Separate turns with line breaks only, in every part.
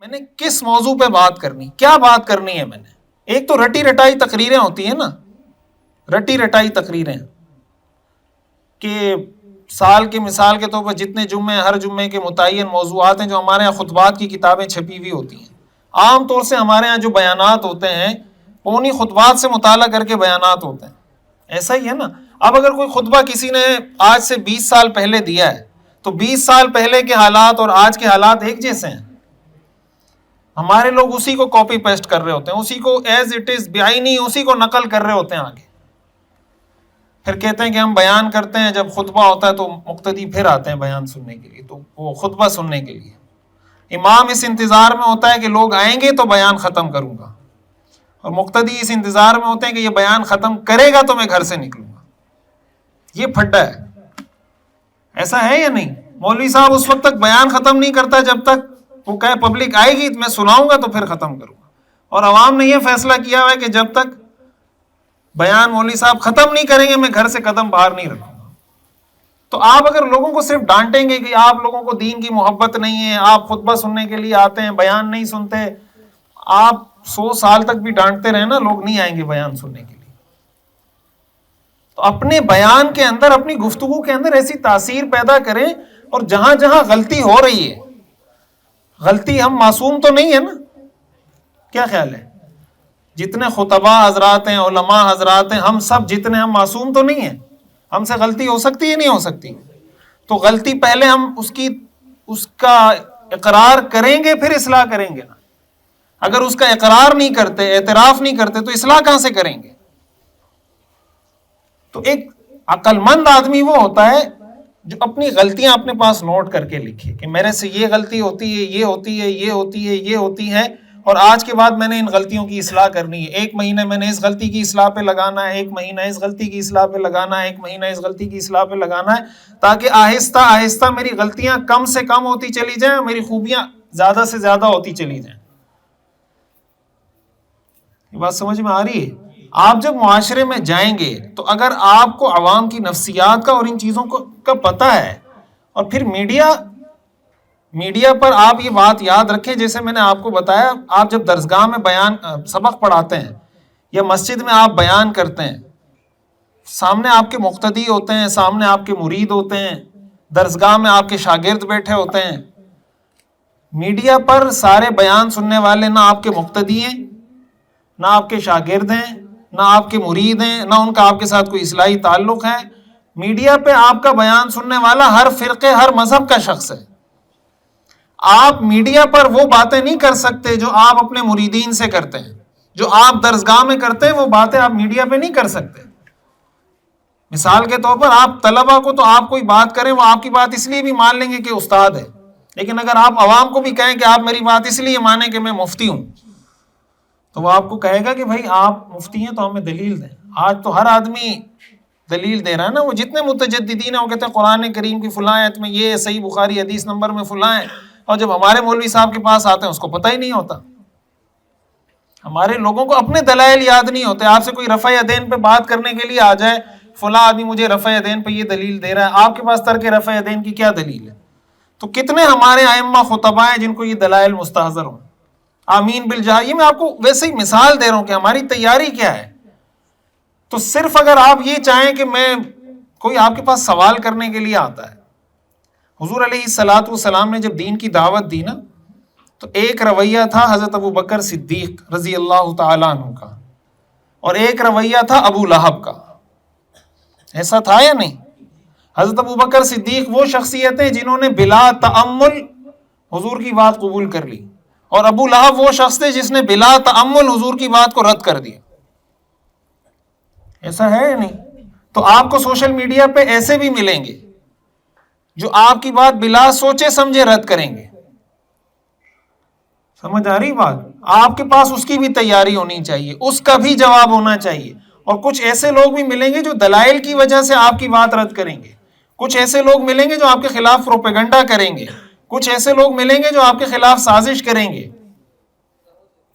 میں نے کس موضوع پہ بات کرنی؟ کیا بات کرنی ہے میں نے؟ ایک تو رٹی رٹائی تقریریں ہوتی ہیں نا۔ رٹی رٹائی تقریریں۔ کہ سال کی مثال کے طور پر جتنے جمعے ہر جمعے کے متعین موضوعات ہیں جو ہمارے یہاں خطبات کی کتابیں چھپی ہوئی ہوتی ہیں۔ عام طور سے ہمارے یہاں جو بیانات ہوتے ہیں وہ انہیں خطبات سے مطالعہ کر کے بیانات ہوتے ہیں۔ ایسا ہی ہے نا۔ اب اگر کوئی خطبہ کسی نے آج سے بیس سال پہلے دیا ہے، تو بیس سال پہلے کے حالات اور آج کے حالات ایک جیسے ہیں۔ ہمارے لوگ اسی کو کاپی پیسٹ کر رہے ہوتے ہیں، اسی کو ایز اٹ از بیائی اسی کو نقل کر رہے ہوتے ہیں آگے۔ پھر کہتے ہیں کہ ہم بیان کرتے ہیں، جب خطبہ ہوتا ہے تو مقتدی پھر آتے ہیں بیان سننے کے لیے، تو وہ خطبہ سننے کے لیے۔ امام اس انتظار میں ہوتا ہے کہ لوگ آئیں گے تو بیان ختم کروں گا۔ اور مقتدی اس انتظار میں ہوتے ہیں کہ یہ بیان ختم کرے گا تو میں گھر سے نکلوں گا۔ یہ پھڈا ہے۔ ایسا ہے یا نہیں؟ مولوی صاحب اس وقت تک بیان ختم نہیں کرتا جب تک وہ کہے پبلک آئے گی میں سناؤں گا تو پھر ختم کروں گا۔ اور عوام نے یہ فیصلہ کیا ہوا ہے کہ جب تک بیان مولوی صاحب ختم نہیں کریں گے، میں گھر سے قدم باہر نہیں رکھوں گا۔ تو آپ اگر لوگوں کو صرف ڈانٹیں گے کہ آپ لوگوں کو دین کی محبت نہیں ہے، آپ خطبہ سننے کے لیے آتے ہیں، بیان نہیں سنتے، آپ سو سال تک بھی ڈانٹتے رہے نا، لوگ نہیں آئیں گے بیان سننے کے لیے۔ تو اپنے بیان کے اندر، اپنی گفتگو کے اندر ایسی تاثیر پیدا کریں اور جہاں جہاں غلطی ہو رہی ہے غلطی ہم معصوم تو نہیں ہے نا؟ کیا خیال ہے؟ جتنے خطبہ حضرات ہیں، علماء حضرات ہیں، ہم سب جتنے ہم معصوم تو نہیں ہیں۔ ہم سے غلطی ہو سکتی ہے نہیں ہو سکتی؟ تو غلطی پہلے ہم اس کی، اس کا اقرار کریں گے، پھر اصلاح کریں گے نا۔ اگر اس کا اقرار نہیں کرتے، اعتراف نہیں کرتے، تو اصلاح کہاں سے کریں گے؟ تو ایک عقل مند آدمی وہ ہوتا ہے جو اپنی غلطیاں اپنے پاس نوٹ کر کے لکھے کہ میرے سے یہ غلطی ہوتی ہے، یہ ہوتی ہے، یہ ہوتی ہے، یہ ہوتی ہے، اور آج کے بعد میں نے ان غلطیوں کی اصلاح کرنی ہے۔ ایک مہینے میں نے اس غلطی کی اصلاح پہ لگانا ہے، ایک مہینہ اس غلطی کی اصلاح پہ لگانا ہے، ایک مہینہ اس غلطی کی اصلاح پہ لگانا ہے، تاکہ آہستہ آہستہ میری غلطیاں کم سے کم ہوتی چلی جائیں میری خوبیاں زیادہ سے زیادہ ہوتی چلی جائیں۔ یہ بات سمجھ میں آ رہی ہے؟ آپ جب معاشرے میں جائیں گے تو اگر آپ کو عوام کی نفسیات کا اور ان چیزوں کو کا پتہ ہے، اور پھر میڈیا میڈیا پر آپ یہ بات یاد رکھیں، جیسے میں نے آپ کو بتایا، آپ جب درسگاہ میں بیان سبق پڑھاتے ہیں یا مسجد میں آپ بیان کرتے ہیں، سامنے آپ کے مقتدی ہوتے ہیں، سامنے آپ کے مرید ہوتے ہیں، درسگاہ میں آپ کے شاگرد بیٹھے ہوتے ہیں، میڈیا پر سارے بیان سننے والے نہ آپ کے مقتدی ہیں، نہ آپ کے شاگرد ہیں نہ آپ کے مرید ہیں، نہ ان کا آپ کے ساتھ کوئی اصلاحی تعلق ہے۔ میڈیا پہ آپ کا بیان سننے والا ہر فرقے، ہر مذہب کا شخص ہے۔ آپ میڈیا پر وہ باتیں نہیں کر سکتے جو آپ اپنے مریدین سے کرتے ہیں۔ جو آپ درسگاہ میں کرتے ہیں، وہ باتیں آپ میڈیا پہ نہیں کر سکتے۔ مثال کے طور پر آپ طلبا کو تو آپ کوئی بات کریں، وہ آپ کی بات اس لیے بھی مان لیں گے کہ استاد ہے۔ لیکن اگر آپ عوام کو بھی کہیں کہ آپ میری بات اس لیے مانیں کہ میں مفتی ہوں تو وہ آپ کو کہے گا کہ بھائی آپ مفتی ہیں تو ہمیں دلیل دیں۔ آج تو ہر آدمی دلیل دے رہا ہے نا، وہ جتنے متجدین ہیں، وہ کہتے ہیں قرآن کریم کی فلاں میں یہ صحیح بخاری حدیث نمبر میں فلاں اور جب ہمارے مولوی صاحب کے پاس آتے ہیں، اس کو پتہ ہی نہیں ہوتا۔ ہمارے لوگوں کو اپنے دلائل یاد نہیں ہوتے۔ آپ سے کوئی رفع دین پہ بات کرنے کے لیے آ جائے، فلاں آدمی مجھے رفع دین پہ یہ دلیل دے رہا ہے۔ آپ کے پاس ترک رفع دین کی کیا دلیل ہے؟ تو کتنے ہمارے آئمہ خطبہ ہیں جن کو یہ دلائل مستحضر ہوں؟ آمین بل یہ میں آپ کو ویسے ہی مثال دے رہا ہوں کہ ہماری تیاری کیا ہے۔ تو صرف اگر آپ یہ چاہیں کہ میں کوئی آپ کے پاس سوال کرنے کے لیے آتا ہے۔ حضور علیہ سلاۃ والسلام نے جب دین کی دعوت دی نا، تو ایک رویہ تھا حضرت ابو بکر صدیق رضی اللہ تعالیٰ عنہ کا، اور ایک رویہ تھا ابو لہب کا۔ ایسا تھا یا نہیں؟ حضرت ابو بکر صدیق وہ شخصیتیں جنہوں نے بلا تعمل حضور کی بات قبول کر لی۔ اور ابو لہب وہ شخص تھے جس نے بلا تعمل حضور کی بات کو رد کر دیا۔ ایسا ہے یا نہیں؟ تو آپ کو سوشل میڈیا پہ ایسے بھی ملیں گے جو آپ کی بات بلا سوچے سمجھے رد کریں گے۔ سمجھ آ رہی بات؟ آپ کے پاس اس کی بھی تیاری ہونی چاہیے، اس کا بھی جواب ہونا چاہیے۔ اور کچھ ایسے لوگ بھی ملیں گے جو دلائل کی وجہ سے آپ کی بات رد کریں گے۔ کچھ ایسے لوگ ملیں گے جو آپ کے خلاف پروپیگنڈا کریں گے۔ کچھ ایسے لوگ ملیں گے جو آپ کے خلاف سازش کریں گے۔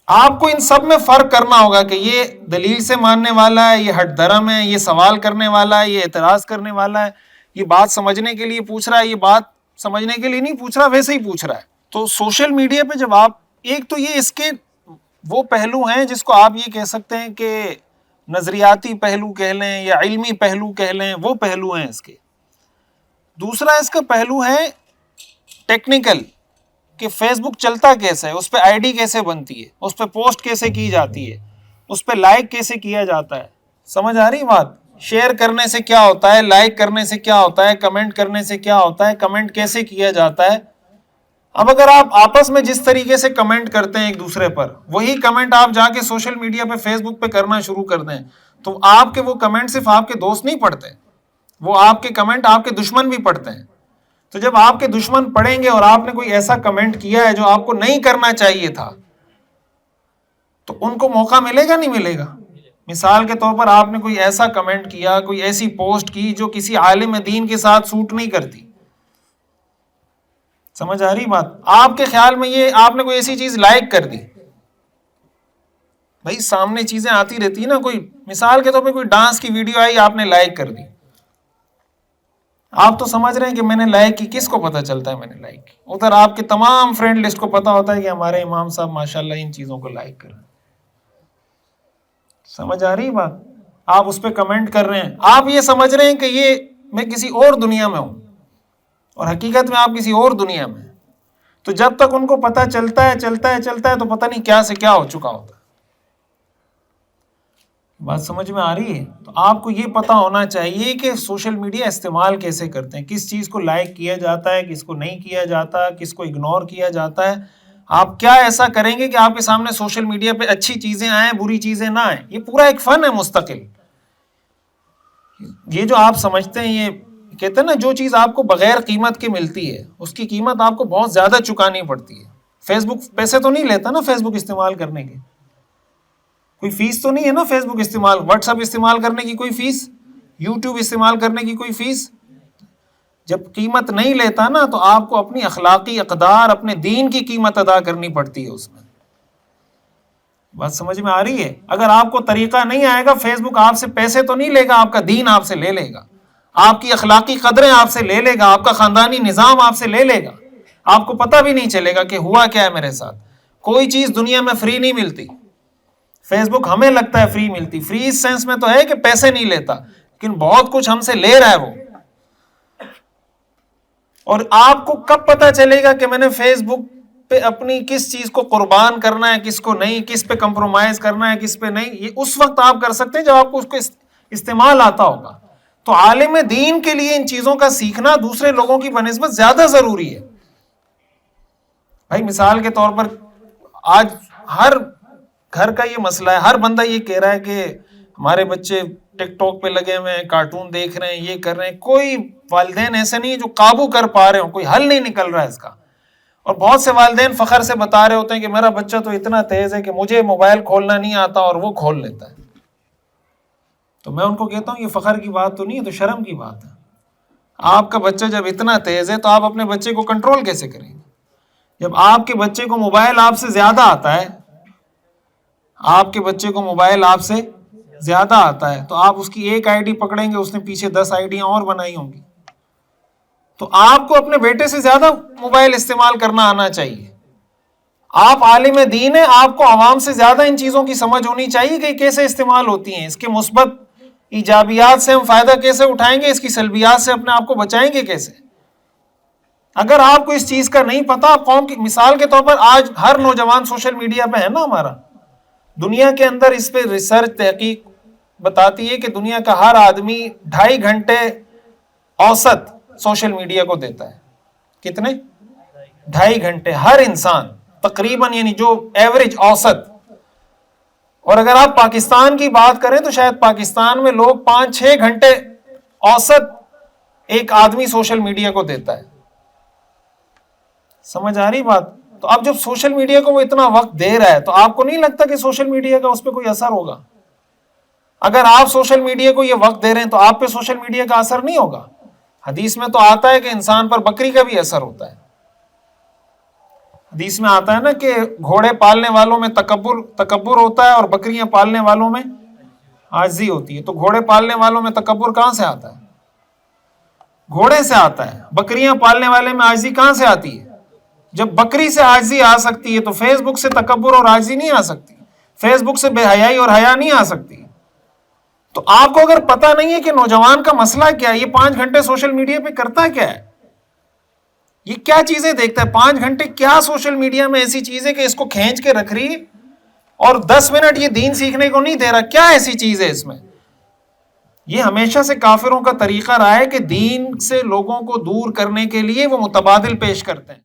آپ کو ان سب میں فرق کرنا ہوگا کہ یہ دلیل سے ماننے والا ہے، یہ ہٹ درم ہے، یہ سوال کرنے والا ہے، یہ اعتراض کرنے والا ہے۔ یہ بات سمجھنے کے لیے پوچھ رہا ہے، یہ بات سمجھنے کے لیے نہیں پوچھ رہا، ویسے ہی پوچھ رہا ہے۔ تو سوشل میڈیا پہ جب آپ، ایک تو یہ اس کے وہ پہلو ہیں جس کو آپ یہ کہہ سکتے ہیں کہ نظریاتی پہلو کہہ لیں یا علمی پہلو کہہ لیں، وہ پہلو ہیں اس کے۔ دوسرا اس کا پہلو ہے ٹیکنیکل کہ فیس بک چلتا کیسے ہے، اس پہ آئی ڈی کیسے بنتی ہے، اس پہ پوسٹ کیسے کی جاتی ہے، اس پہ لائک کیسے کیا جاتا ہے۔ سمجھ آ رہی بات؟ شیئر کرنے سے کیا ہوتا ہے لائک کرنے سے کیا ہوتا ہے کمنٹ کرنے سے کیا ہوتا ہے کمنٹ کیسے کیا جاتا ہے۔ اب اگر آپ آپس میں جس طریقے سے کمنٹ کرتے ہیں ایک دوسرے پر، وہی کمنٹ آپ جا کے سوشل میڈیا پہ فیس بک پہ کرنا شروع کر دیں، تو آپ کے وہ کمنٹ صرف آپ کے دوست نہیں پڑھتے، وہ آپ کے کمنٹ آپ کے دشمن بھی پڑھتے ہیں۔ تو جب آپ کے دشمن پڑھیں گے اور آپ نے کوئی ایسا کمنٹ کیا ہے جو آپ کو نہیں کرنا چاہیے تھا، تو ان کو موقع ملے گا، نہیں ملے گا؟ مثال کے طور پر آپ نے کوئی ایسا کمنٹ کیا، کوئی ایسی پوسٹ کی جو کسی عالم دین کے ساتھ سوٹ نہیں کرتی؟ سمجھ آ رہی بات؟ آپ کے خیال میں یہ، آپ نے کوئی ایسی چیز لائک کر دی؟ بھائی، سامنے چیزیں آتی رہتی نا، کوئی مثال کے طور پہ کوئی ڈانس کی ویڈیو آئی، آپ نے لائک کر دی۔ آپ تو سمجھ رہے ہیں کہ میں نے لائک کی کس کو پتا چلتا ہے میں نے لائک کی۔ ادھر آپ کے تمام فرینڈ لسٹ کو پتا ہوتا ہے کہ ہمارے امام صاحب ماشاء اللہ ان چیزوں کو لائک کر سمجھ آ رہی بات؟ آپ اس پہ کمنٹ کر رہے ہیں۔ آپ یہ سمجھ رہے ہیں کہ یہ میں کسی اور دنیا میں ہوں اور حقیقت میں آپ کسی اور دنیا میں تو جب تک ان کو پتا چلتا ہے چلتا ہے چلتا ہے تو پتہ نہیں کیا سے کیا ہو چکا ہوتا بات سمجھ میں آ رہی ہے؟ تو آپ کو یہ پتا ہونا چاہیے کہ سوشل میڈیا استعمال کیسے کرتے ہیں؟ کس چیز کو لائک کیا جاتا ہے، کس کو نہیں کیا جاتا، کس کو اگنور کیا جاتا ہے؟ آپ کیا ایسا کریں گے کہ آپ کے سامنے سوشل میڈیا پہ اچھی چیزیں آئیں، بری چیزیں نہ آئیں؟ یہ پورا ایک فن ہے، مستقل۔ یہ جو آپ سمجھتے ہیں، یہ کہتے ہیں نا، جو چیز آپ کو بغیر قیمت کی ملتی ہے، اس کی قیمت آپ کو بہت زیادہ چکانی پڑتی ہے۔ فیس بک پیسے تو نہیں لیتا نا فیس بک استعمال کرنے کے۔ کوئی فیس تو نہیں ہے نا فیس بک استعمال واٹس ایپ استعمال کرنے کی کوئی فیس یوٹیوب استعمال کرنے کی کوئی فیس جب قیمت نہیں لیتا نا تو آپ کو اپنی اخلاقی اقدار، اپنے دین کی قیمت ادا کرنی پڑتی ہے اس میں۔ بات سمجھ میں آ رہی ہے؟ اگر آپ کو طریقہ نہیں آئے گا فیس بک آپ سے پیسے تو نہیں لے گا، آپ کا دین آپ سے لے لے گا۔ آپ کی اخلاقی قدریں آپ سے لے لے گا، آپ کا خاندانی نظام آپ سے لے لے گا۔ آپ کو پتہ بھی نہیں چلے گا کہ ہوا کیا ہے میرے ساتھ۔ کوئی چیز دنیا میں فری نہیں ملتی۔ فیس بک ہمیں لگتا ہے فری ملتی۔ فری اس سینس میں تو ہے کہ پیسے نہیں لیتا، لیکن بہت کچھ ہم سے لے رہا ہے وہ۔ اور آپ کو کب پتا چلے گا کہ میں نے فیس بک پہ اپنی کس چیز کو قربان کرنا ہے، کس کو نہیں، کس پہ کمپرومائز کرنا ہے، کس پہ نہیں؟ یہ اس وقت آپ کر سکتے ہیں جب آپ کو اس کو استعمال آتا ہوگا۔ تو عالم دین کے لیے ان چیزوں کا سیکھنا دوسرے لوگوں کی بنسبت زیادہ ضروری ہے۔ بھائی مثال کے طور پر آج ہر گھر کا یہ مسئلہ ہے۔ ہر بندہ یہ کہہ رہا ہے کہ ہمارے بچے ٹک ٹاک پہ لگے ہوئے ہیں، کارٹون دیکھ رہے ہیں، یہ کر رہے ہیں۔ کوئی والدین ایسے نہیں جو قابو کر پا رہے ہوں، کوئی حل نہیں نکل رہا ہے اس کا۔ اور بہت سے والدین فخر سے بتا رہے ہوتے ہیں کہ میرا بچہ تو اتنا تیز ہے کہ مجھے موبائل کھولنا نہیں آتا اور وہ کھول لیتا ہے۔ تو میں ان کو کہتا ہوں، یہ فخر کی بات تو نہیں ہے تو شرم کی بات ہے۔ آپ کا بچہ جب اتنا تیز ہے تو آپ اپنے بچے کو کنٹرول کیسے کریں گے؟ جب آپ کے بچے کو موبائل آپ سے زیادہ آتا ہے آپ کے بچے کو موبائل آپ سے زیادہ آتا ہے، تو آپ اس کی ایک آئی ڈی پکڑیں گے، اس نے پیچھے دس آئی ڈیاں اور بنائی ہوں گی۔ تو آپ کو اپنے بیٹے سے زیادہ موبائل استعمال کرنا آنا چاہیے۔ آپ عالم دین ہیں، آپ کو عوام سے زیادہ ان چیزوں کی سمجھ ہونی چاہیے کہ کیسے استعمال ہوتی ہیں۔ اس کے مثبت ایجابیات سے ہم فائدہ کیسے اٹھائیں گے، اس کی سلبیات سے اپنے آپ کو بچائیں گے کیسے؟ اگر آپ کو اس چیز کا نہیں پتا قوم کی مثال کے طور پر آج ہر نوجوان سوشل میڈیا پہ ہے نا ہمارا۔ دنیا کے اندر اس پہ ریسرچ تحقیق بتاتی ہے کہ دنیا کا ہر آدمی ڈھائی گھنٹے اوسط سوشل میڈیا کو دیتا ہے۔ کتنے؟ ڈھائی گھنٹے۔ ہر انسان، تقریباً یعنی جو ایوریج اوسط۔ اور اگر آپ پاکستان کی بات کریں تو شاید پاکستان میں لوگ پانچ چھ گھنٹے اوسط ایک آدمی سوشل میڈیا کو دیتا ہے۔ سمجھ آ رہی بات؟ تو اب جب سوشل میڈیا کو وہ اتنا وقت دے رہا ہے، تو آپ کو نہیں لگتا کہ سوشل میڈیا کا اس پہ کوئی اثر ہوگا؟ اگر آپ سوشل میڈیا کو یہ وقت دے رہے ہیں تو آپ پہ سوشل میڈیا کا اثر نہیں ہوگا؟ حدیث میں تو آتا ہے کہ انسان پر بکری کا بھی اثر ہوتا ہے۔ حدیث میں آتا ہے نا کہ گھوڑے پالنے والوں میں تکبر تکبر ہوتا ہے اور بکریاں پالنے والوں میں آجزی ہوتی ہے۔ تو گھوڑے پالنے والوں میں تکبر کہاں سے آتا ہے؟ گھوڑے سے آتا ہے۔ بکریاں پالنے والے میں آجزی کہاں سے آتی ہے؟ جب بکری سے آجزی آ سکتی ہے تو فیس بک سے تکبر اور آجزی نہیں آ سکتی۔ فیس بک سے بے حیائی اور حیا نہیں آ سکتی۔ تو آپ کو اگر پتا نہیں ہے کہ نوجوان کا مسئلہ کیا ہے، یہ پانچ گھنٹے سوشل میڈیا پہ کرتا کیا ہے؟ یہ کیا چیزیں دیکھتا ہے؟ پانچ گھنٹے کیا سوشل میڈیا میں ایسی چیز ہے کہ اس کو کھینچ کے رکھ رہی اور دس منٹ یہ دین سیکھنے کو نہیں دے رہا؟ کیا ایسی چیز ہے اس میں؟ یہ ہمیشہ سے کافروں کا طریقہ رہا ہے کہ دین سے لوگوں کو دور کرنے کے لیے وہ متبادل پیش کرتے ہیں۔